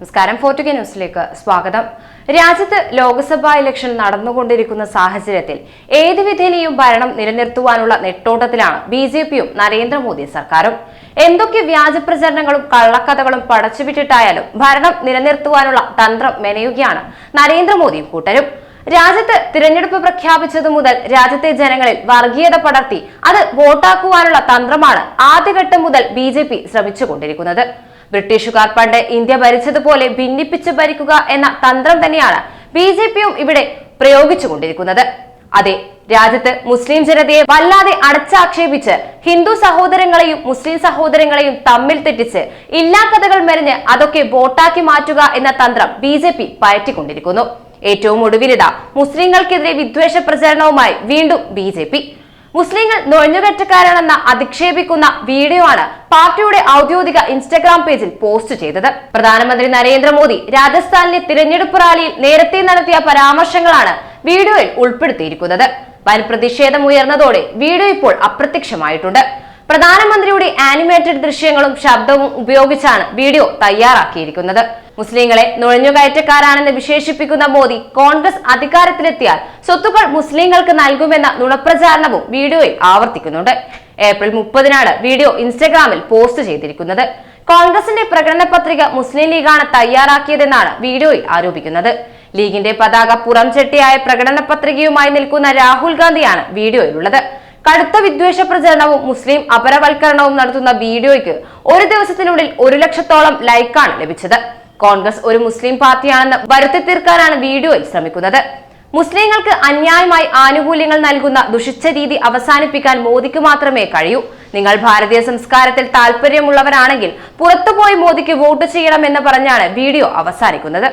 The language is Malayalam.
നമസ്കാരം. ഫോർട്ടുഗ ന്യൂസിലേക്ക് സ്വാഗതം. രാജ്യത്ത് ലോക്സഭാ ഇലക്ഷൻ നടന്നുകൊണ്ടിരിക്കുന്ന സാഹചര്യത്തിൽ ഏത് വിധേനയും ഭരണം നിലനിർത്തുവാനുള്ള നെട്ടോട്ടത്തിലാണ് ബി ജെ പിയും നരേന്ദ്രമോദി സർക്കാരും. എന്തൊക്കെ വ്യാജ പ്രചരണങ്ങളും കള്ളക്കഥകളും പടച്ചുവിട്ടിട്ടായാലും ഭരണം നിലനിർത്തുവാനുള്ള തന്ത്രം മെനയുകയാണ് നരേന്ദ്രമോദിയും കൂട്ടരും. രാജ്യത്ത് തിരഞ്ഞെടുപ്പ് പ്രഖ്യാപിച്ചതു മുതൽ രാജ്യത്തെ ജനങ്ങളിൽ വർഗീയത പടർത്തി അത് വോട്ടാക്കുവാനുള്ള തന്ത്രമാണ് ആദ്യഘട്ടം മുതൽ ബി ജെ പി ശ്രമിച്ചുകൊണ്ടിരിക്കുന്നത്. ബ്രിട്ടീഷുകാർ പണ്ട് ഇന്ത്യ ഭരിച്ചതുപോലെ ഭിന്നിപ്പിച്ച് ഭരിക്കുക എന്ന തന്ത്രം തന്നെയാണ് ബി ജെ പിയും ഇവിടെ പ്രയോഗിച്ചുകൊണ്ടിരിക്കുന്നത്. അതെ രാജ്യത്ത് മുസ്ലിം ജനതയെ വല്ലാതെ അടച്ചാക്ഷേപിച്ച് ഹിന്ദു സഹോദരങ്ങളെയും മുസ്ലിം സഹോദരങ്ങളെയും തമ്മിൽ തെറ്റിച്ച് ഇല്ലാ കഥകൾ മെരിഞ്ഞ് അതൊക്കെ വോട്ടാക്കി മാറ്റുക എന്ന തന്ത്രം ബി ജെ പി പയറ്റിക്കൊണ്ടിരിക്കുന്നു. ഏറ്റവും ഒടുവിലിത മുസ്ലിങ്ങൾക്കെതിരെ വിദ്വേഷ പ്രചരണവുമായി വീണ്ടും ബി ജെ പി. മുസ്ലിങ്ങൾ നുഴഞ്ഞുകയറ്റക്കാരാണെന്ന അധിക്ഷേപിക്കുന്ന വീഡിയോ ആണ് പാർട്ടിയുടെ ഔദ്യോഗിക ഇൻസ്റ്റഗ്രാം പേജിൽ പോസ്റ്റ് ചെയ്തത്. പ്രധാനമന്ത്രി നരേന്ദ്രമോദി രാജസ്ഥാനിലെ തിരഞ്ഞെടുപ്പ് റാലിയിൽ നേരത്തെ നടത്തിയ പരാമർശങ്ങളാണ് വീഡിയോയിൽ ഉൾപ്പെടുത്തിയിരിക്കുന്നത്. വൻ പ്രതിഷേധം ഉയർന്നതോടെ വീഡിയോ ഇപ്പോൾ അപ്രത്യക്ഷമായിട്ടുണ്ട്. പ്രധാനമന്ത്രിയുടെ ആനിമേറ്റഡ് ദൃശ്യങ്ങളും ശബ്ദവും ഉപയോഗിച്ചാണ് വീഡിയോ തയ്യാറാക്കിയിരിക്കുന്നത്. മുസ്ലിങ്ങളെ നുഴഞ്ഞുകയറ്റക്കാരാണെന്ന് വിശേഷിപ്പിക്കുന്ന മോദി കോൺഗ്രസ് അധികാരത്തിലെത്തിയാൽ സ്വത്തുക്കൾ മുസ്ലിങ്ങൾക്ക് നൽകുമെന്ന നുണപ്രചാരണവും വീഡിയോയിൽ ആവർത്തിക്കുന്നുണ്ട്. ഏപ്രിൽ മുപ്പതിനാണ് വീഡിയോ ഇൻസ്റ്റഗ്രാമിൽ പോസ്റ്റ് ചെയ്തിരിക്കുന്നത്. കോൺഗ്രസിന്റെ പ്രകടന പത്രിക മുസ്ലിം ലീഗാണ് തയ്യാറാക്കിയതെന്നാണ് വീഡിയോയിൽ ആരോപിക്കുന്നത്. ലീഗിന്റെ പതാക പുറം ചെട്ടിയായ പ്രകടന പത്രികയുമായി നിൽക്കുന്ന രാഹുൽ ഗാന്ധിയാണ് വീഡിയോയിലുള്ളത്. കടുത്ത വിദ്വേഷ പ്രചരണവും മുസ്ലിം അപരവൽക്കരണവും നടത്തുന്ന വീഡിയോയ്ക്ക് ഒരു ദിവസത്തിനുള്ളിൽ ഒരു ലക്ഷത്തോളം ലൈക്കാണ് ലഭിച്ചത്. കോൺഗ്രസ് ഒരു മുസ്ലിം പാർട്ടിയാണെന്ന് വരുത്തി തീർക്കാനാണ് വീഡിയോയിൽ ശ്രമിക്കുന്നത്. മുസ്ലിങ്ങൾക്ക് അന്യായമായി ആനുകൂല്യങ്ങൾ നൽകുന്ന ദുഷിച്ച രീതി അവസാനിപ്പിക്കാൻ മോദിക്ക് മാത്രമേ കഴിയൂ. നിങ്ങൾ ഭാരതീയ സംസ്കാരത്തിൽ താല്പര്യമുള്ളവരാണെങ്കിൽ പുറത്തുപോയി മോദിക്ക് വോട്ട് ചെയ്യണമെന്ന് പറഞ്ഞാണ് വീഡിയോ അവസാനിക്കുന്നത്.